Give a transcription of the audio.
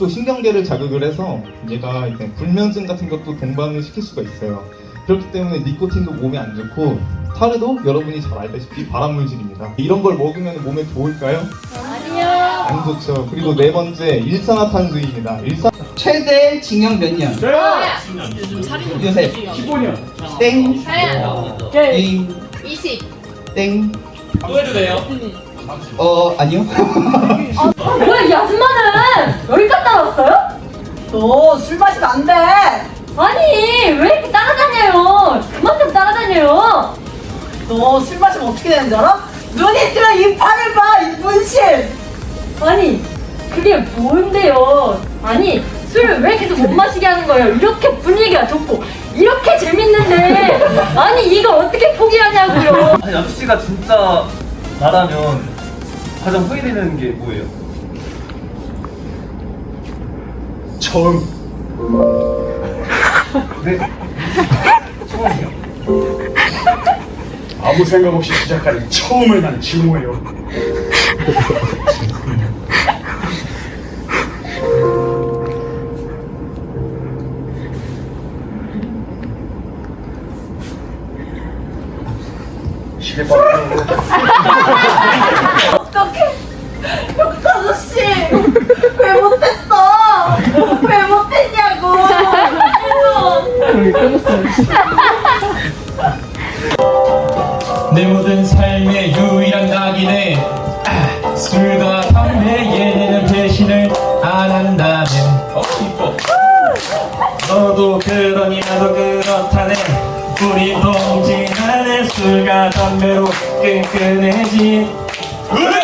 또 신경계를 자극을 해서 얘가 이제 불면증 같은 것도 동반을 시킬 수가 있어요. 그렇기 때문에 니코틴도 몸에 안 좋고 타르도 여러분이 잘 알다시피 발암 물질입니다. 이런 걸 먹으면 몸에 좋을까요? 아니요. 안 좋죠. 그리고 네 번째 일산화탄소입니다. 일산 최대 징역 몇 년? 요새 15년. 땡, 사연. 땡, 20. 땡. 또 해도 돼요? 어 아니요. 뭐야 이아 너 술 마시면 안 돼. 아니 왜 이렇게 따라다녀요? 그만 좀 따라다녀요. 너 술 마시면 어떻게 되는지 알아? 눈 있으면 이 판을 봐, 이 문신. 아니 그게 뭔데요? 아니 술을 왜 계속 못 마시게 하는 거예요? 이렇게 분위기가 좋고 이렇게 재밌는데 아니 이걸 어떻게 포기하냐고요? 아니 남수 씨가 진짜 나라면 가장 후회되는 게 뭐예요? 처음. 네. 처음이요? 아무 생각 없이 시작하는 처음을 난 증오해요. 시계 봐. 내 모든 삶의 유일한 낙이네 아, 술과 담배에 내는 배신을 안 한다면. 어 이뻐. 너도 그러니 나도 그렇다네. 우리 동진 안에 술과 담배로 끈끈해진 우리